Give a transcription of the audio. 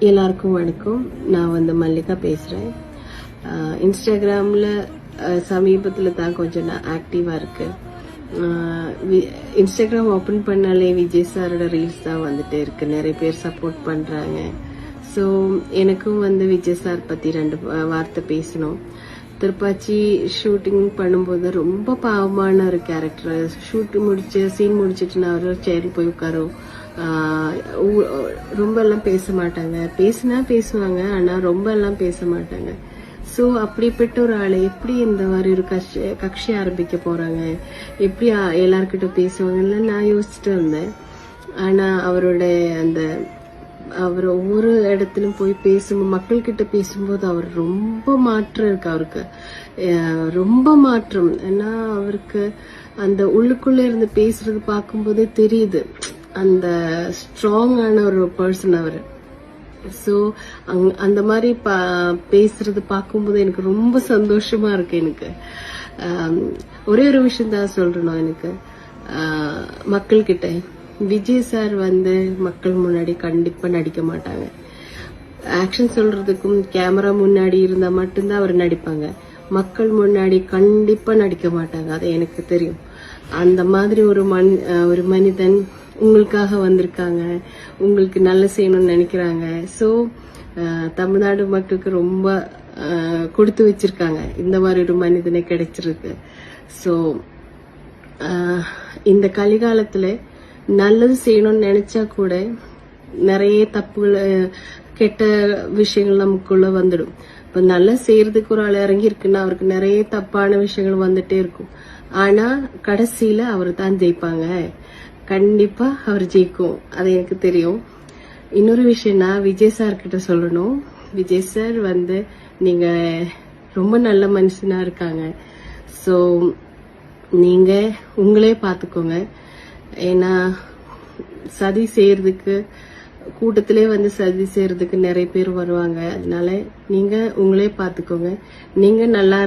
எல்லாருக்கும் வணக்கம். நான் வந்து மல்லிகா பேசுகிறேன் இன்ஸ்டாகிராமில் சமீபத்தில் தான் கொஞ்சம் நான் ஆக்டிவாக இருக்குது வி- இன்ஸ்டாகிராம் ஓப்பன் பண்ணாலே விஜய் சாரோட ரீல்ஸ் தான் வந்துட்டு இருக்கு. நிறைய பேர் சப்போர்ட் பண்ணுறாங்க ஸோ எனக்கும் வந்து விஜய் சார் பற்றி ரெண்டு வார்த்தை பேசணும். திருப்பாச்சி ஷூட்டிங் பண்ணும்போது ரொம்ப பாவமான ஒரு கேரக்டர் ஷூட் முடிச்சு சீன் முடிச்சிட்டு நான் ஒரு சேரில் போய் உட்காரும். ரொம்ப எல்லாம் பேச மாட்டாங்க. பேசினா பேசுவாங்க ஆனா ரொம்ப எல்லாம் பேச மாட்டாங்க. ஸோ அப்படிப்பட்ட ஒரு ஆளை எப்படி இந்த மாதிரி ஒரு கட்சி கட்சி ஆரம்பிக்க போறாங்க? எப்படி ஆ- எல்லார்கிட்ட பேசுவாங்கன்னு நான் யோசிச்சுட்டு இருந்தேன் ஆனா அவரோட அந்த அவர் ஒவ்வொரு இடத்துலயும் போய் பேசும் மக்கள்கிட்ட பேசும்போது அவர் ரொம்ப மாற்றம் இருக்கு அவருக்கு. ரொம்ப மாற்றம். ஏன்னா அவருக்கு அந்த உள்ளுக்குள்ள இருந்து பேசுறது பார்க்கும்போதே தெரியுது. அந்த ஸ்ட்ராங்கான ஒரு பர்சன் அவர். ஸோ அந்த மாதிரி பா பேசுறது பார்க்கும்போது எனக்கு ரொம்ப சந்தோஷமா இருக்கு எனக்கு. ஒரே ஒரு விஷயம் தான் சொல்றேன் எனக்கு. மக்கள்கிட்ட. விஜய் சார் வந்து மக்கள் முன்னாடி கண்டிப்பா நடிக்க மாட்டாங்க. ஆக்ஷன் சொல்றதுக்கும் கேமரா முன்னாடி இருந்தா மட்டும்தான் அவர் நடிப்பாங்க. மக்கள் முன்னாடி கண்டிப்பா நடிக்க மாட்டாங்க. அது எனக்கு தெரியும். அந்த மாதிரி ஒரு மண் ஒரு மனிதன் உங்களுக்காக வந்திருக்காங்க. உங்களுக்கு நல்ல செய்யணும்னு நினைக்கிறாங்க. ஸோ தமிழ்நாடு மக்களுக்கு ரொம்ப கொடுத்து வச்சிருக்காங்க. இந்த மாதிரி ஒரு மனிதனை கிடைச்சிருக்கு. ஸோ இந்த கலிகாலத்துல நல்லது செய்யணும்னு நினைச்சா கூட நிறைய தப்புகள் கெட்ட விஷயங்கள் நமக்குள்ள வந்துடும். இப்ப நல்லா செய்யறதுக்கு ஒரு ஆள் இறங்கி இருக்குன்னா அவருக்கு நிறைய தப்பான விஷயங்கள் வந்துட்டே இருக்கும். ஆனா கடைசியில அவர் தான் ஜெயிப்பாங்க. கண்டிப்பா அவர் ஜெயிக்கும். அது எனக்கு தெரியும். இன்னொரு விஷயம்னா விஜய் சார் கிட்ட சொல்லணும். விஜய் சார் வந்து நீங்க ரொம்ப நல்ல மனுஷனா இருக்காங்க. ஸோ நீங்க உங்களே பார்த்துக்கோங்க ஏன்னா சதி செய்யறதுக்கு கூட்டத்திலே வந்து சதி செய்யறதுக்கு நிறைய பேர் வருவாங்க. அதனால நீங்க உங்களே பாத்துக்கோங்க நீங்க நல்லா